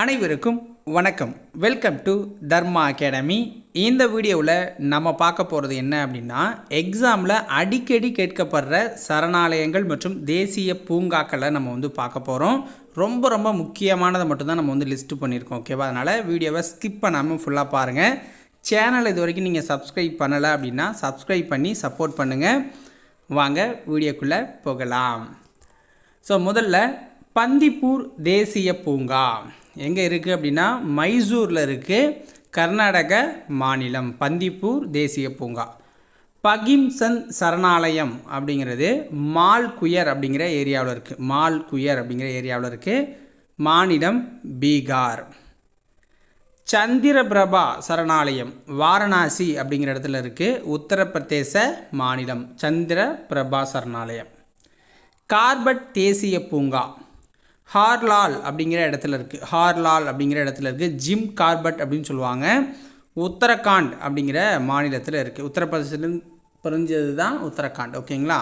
அனைவருக்கும் வணக்கம். Welcome to Dharma academy இந்த வீடியோவில் நம்ம பார்க்க போகிறது என்ன அப்படின்னா எக்ஸாமில் அடிக்கடி கேட்கப்படுற சரணாலயங்கள் மற்றும் தேசிய பூங்காக்களை நம்ம வந்து பார்க்க போகிறோம் ரொம்ப ரொம்ப முக்கியமானதை மட்டும்தான் நம்ம வந்து லிஸ்ட்டு பண்ணியிருக்கோம் ஓகேவா அதனால் வீடியோவை ஸ்கிப் பண்ணாமல் ஃபுல்லாக பாருங்கள் சேனல் இது வரைக்கும் நீங்கள் சப்ஸ்கிரைப் பண்ணலை அப்படின்னா சப்ஸ்கிரைப் பண்ணி சப்போர்ட் பண்ணுங்கள் வாங்க வீடியோக்குள்ளே போகலாம். ஸோ முதல்ல பந்திப்பூர் தேசிய பூங்கா. எங்கே இருக்குது அப்படின்னா மைசூரில் இருக்குது கர்நாடக மாநிலம் பந்திப்பூர் தேசிய பூங்கா. பகிம்சன் சரணாலயம் அப்படிங்கிறது மால்குயர் அப்படிங்கிற ஏரியாவில் இருக்குது மால்குயர் அப்படிங்கிற ஏரியாவில் இருக்குது மாநிலம் பீகார். சந்திரபிரபா சரணாலயம் வாரணாசி அப்படிங்கிற இடத்துல இருக்குது உத்தரப்பிரதேச மாநிலம் சந்திர பிரபா சரணாலயம். கார்பட் தேசிய பூங்கா. ஹார்லால் அப்படிங்கிற இடத்துல இருக்குது ஹார்லால் அப்படிங்கிற இடத்துல இருக்குது ஜிம் கார்பட் அப்படின்னு சொல்லுவாங்க. உத்தரகாண்ட் அப்படிங்கிற மாநிலத்தில் இருக்குது உத்தரப்பிரதேசத்துலேருந்து பிரிஞ்சது தான் உத்தரகாண்ட். ஓகேங்களா?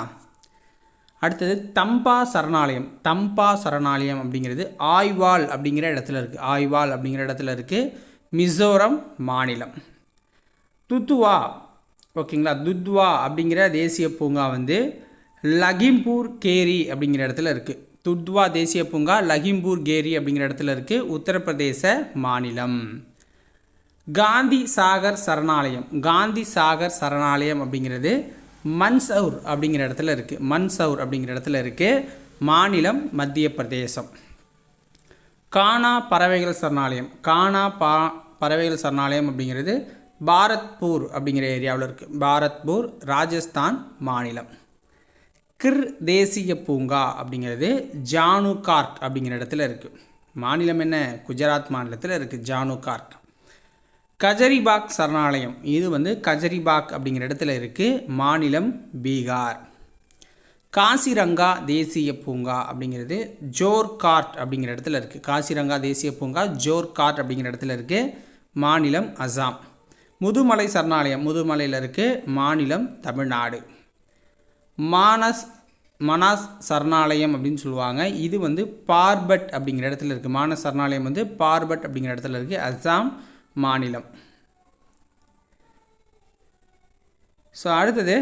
அடுத்தது தம்பா சரணாலயம். தம்பா சரணாலயம் அப்படிங்கிறது ஆய்வால் அப்படிங்கிற இடத்துல இருக்குது ஆய்வால் அப்படிங்கிற இடத்துல இருக்குது மிசோரம் மாநிலம். துத்துவா ஓகேங்களா? துத்வா அப்படிங்கிற தேசிய பூங்கா வந்து லகிம்பூர் கேரி அப்படிங்கிற இடத்துல இருக்குது துத்வா தேசிய பூங்கா லஹிம்பூர் கேரி அப்படிங்கிற இடத்துல இருக்குது உத்தரப்பிரதேச மாநிலம். காந்தி சாகர் சரணாலயம். காந்தி சாகர் சரணாலயம் அப்படிங்கிறது மன்சவுர் அப்படிங்கிற இடத்துல இருக்குது மன்சவுர் அப்படிங்கிற இடத்துல இருக்குது மாநிலம் மத்திய பிரதேசம். கானா பறவைகள் சரணாலயம். கானா பா பறவைகள் சரணாலயம் அப்படிங்கிறது பாரத்பூர் அப்படிங்கிற ஏரியாவில் இருக்குது பாரத்பூர் ராஜஸ்தான் மாநிலம். கிர் தேசிய பூங்கா அப்படிங்கிறது ஜானு கார்க் அப்படிங்கிற இடத்துல இருக்குது மாநிலம் என்ன? குஜராத் மாநிலத்தில் இருக்குது ஜானு கார்க். கஜரிபாக் சரணாலயம். இது வந்து கஜரிபாக் அப்படிங்கிற இடத்துல இருக்குது மாநிலம் பீகார். காசிரங்கா தேசிய பூங்கா அப்படிங்கிறது ஜோர்கார்ட் அப்படிங்கிற இடத்துல இருக்குது காசிரங்கா தேசிய பூங்கா ஜோர்கார்ட் அப்படிங்கிற இடத்துல இருக்குது மாநிலம் அசாம். முதுமலை சரணாலயம். முதுமலையில் இருக்குது மாநிலம் தமிழ்நாடு. மானஸ் மனாஸ் சரணாலயம் அப்படின்னு சொல்லுவாங்க. இது வந்து பார்பட் அப்படிங்கிற இடத்துல இருக்குது மானஸ் சரணாலயம் வந்து பார்பட் அப்படிங்கிற இடத்துல இருக்குது அஸ்ஸாம் மாநிலம். ஸோ அடுத்தது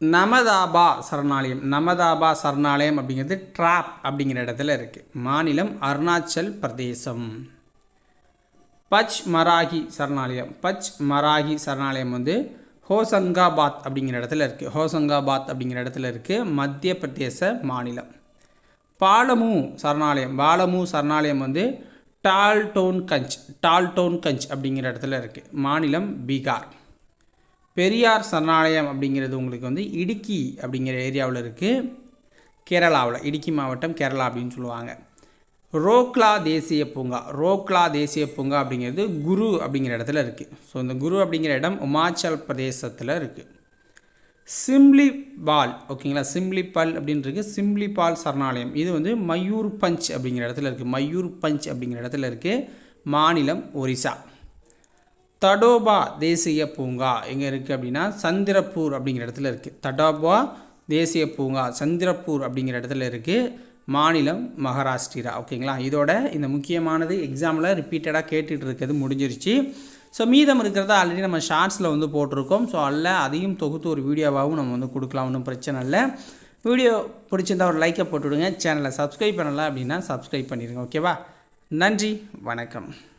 நமதாபா சரணாலயம். நமதாபா சரணாலயம் அப்படிங்கிறது ட்ராப் அப்படிங்கிற இடத்துல இருக்குது மாநிலம் அருணாச்சல் பிரதேசம். பச் மராகி சரணாலயம். பச் மராகி சரணாலயம் வந்து ஹோசங்காபாத் அப்படிங்கிற இடத்துல இருக்குது ஹோசங்காபாத் அப்படிங்கிற இடத்துல இருக்குது மத்திய பிரதேச மாநிலம். பாலமு சரணாலயம். பாலமு சரணாலயம் வந்து டால்டோன் கஞ்ச் டால்டோன் கஞ்ச் அப்படிங்கிற இடத்துல இருக்குது மாநிலம் பீகார். பெரியார் சரணாலயம் அப்படிங்கிறது உங்களுக்கு வந்து இடுக்கி அப்படிங்கிற ஏரியாவில் இருக்குது கேரளாவில் இடுக்கி மாவட்டம் கேரளா அப்படின்னு சொல்லுவாங்க. ரோக்லா தேசிய பூங்கா. ரோக்லா தேசிய பூங்கா அப்படிங்கிறது குரு அப்படிங்கிற இடத்துல இருக்குது ஸோ இந்த குரு அப்படிங்கிற இடம் இமாச்சல் பிரதேசத்தில் இருக்குது சிம்லி பால் ஓகேங்களா? சிம்லி பால் அப்படின்றது சிம்லி பால் சரணாலயம். இது வந்து மயூர் பஞ்ச் அப்படிங்கிற இடத்துல இருக்குது மயூர் பஞ்ச் அப்படிங்கிற இடத்துல இருக்குது மாநிலம் ஒரிசா. தடோபா தேசிய பூங்கா எங்கே இருக்குது அப்படின்னா சந்திரப்பூர் அப்படிங்கிற இடத்துல இருக்குது தடோபா தேசிய பூங்கா சந்திரப்பூர் அப்படிங்கிற இடத்துல இருக்குது மாநிலம் மகாராஷ்டிரா ஓகேங்களா? இதோட இந்த முக்கியமானது எக்ஸாமில் ரிப்பீட்டடாக கேட்டுட்டு இருக்கிறது முடிஞ்சிருச்சு. ஸோ மீதம் இருக்கிறத ஆல்ரெடி நம்ம ஷார்ட்ஸில் வந்து போட்டிருக்கோம். ஸோ அல்ல அதையும் தொகுத்து ஒரு வீடியோவாகவும் நம்ம வந்து கொடுக்கலாம். ஒன்றும் பிரச்சனை இல்லை. வீடியோ பிடிச்சிருந்தா ஒரு லைக்கை போட்டுவிடுங்க. சேனலை சப்ஸ்கிரைப் பண்ணலை அப்படின்னா சப்ஸ்கிரைப் பண்ணிடுங்க ஓகேவா நன்றி. வணக்கம்.